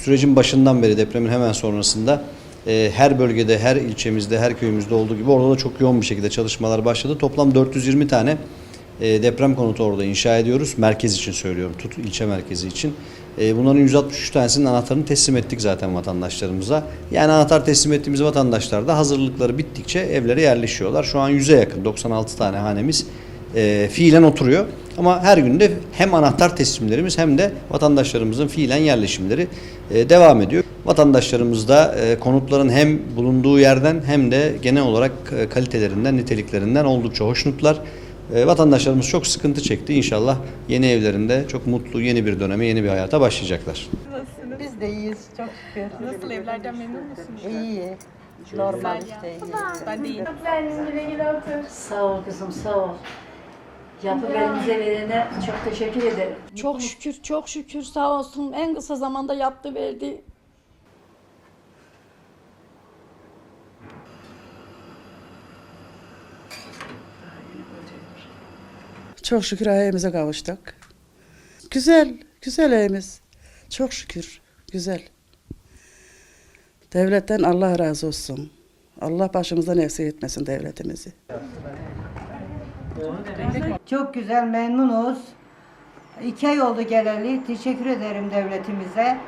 Sürecin başından beri depremin hemen sonrasında e, her bölgede, her ilçemizde, her köyümüzde olduğu gibi orada da çok yoğun bir şekilde çalışmalar başladı. Toplam 420 tane e, deprem konutu orada inşa ediyoruz. Merkez için söylüyorum, tut ilçe merkezi için. E, bunların 163 tanesinin anahtarını teslim ettik zaten vatandaşlarımıza. Yani anahtar teslim ettiğimiz vatandaşlar da hazırlıkları bittikçe evlere yerleşiyorlar. Şu an 100'e yakın 96 tane hanemiz e, fiilen oturuyor. Ama her günde hem anahtar teslimlerimiz hem de vatandaşlarımızın fiilen yerleşimleri devam ediyor. Vatandaşlarımız da konutların hem bulunduğu yerden hem de genel olarak kalitelerinden, niteliklerinden oldukça hoşnutlar. E, vatandaşlarımız çok sıkıntı çekti. İnşallah yeni evlerinde çok mutlu yeni bir döneme, yeni bir hayata başlayacaklar. Nasılsınız? Biz de iyiyiz çok şükür. Nasıl evlerden memnun musunuz? İyi. Normal işte iyi. Ben de iyiyim. Sağ ol kızım sağ ol. Yapıp elimize verene çok teşekkür ederim. Çok şükür, çok şükür sağ olsun. En kısa zamanda yaptı verdi. Çok şükür evimize kavuştuk. Güzel, güzel evimiz. Çok şükür, güzel. Devletten Allah razı olsun. Allah başımızdan eksik etmesin devletimizi. Çok güzel memnunuz. İki ay oldu geleli. Teşekkür ederim devletimize.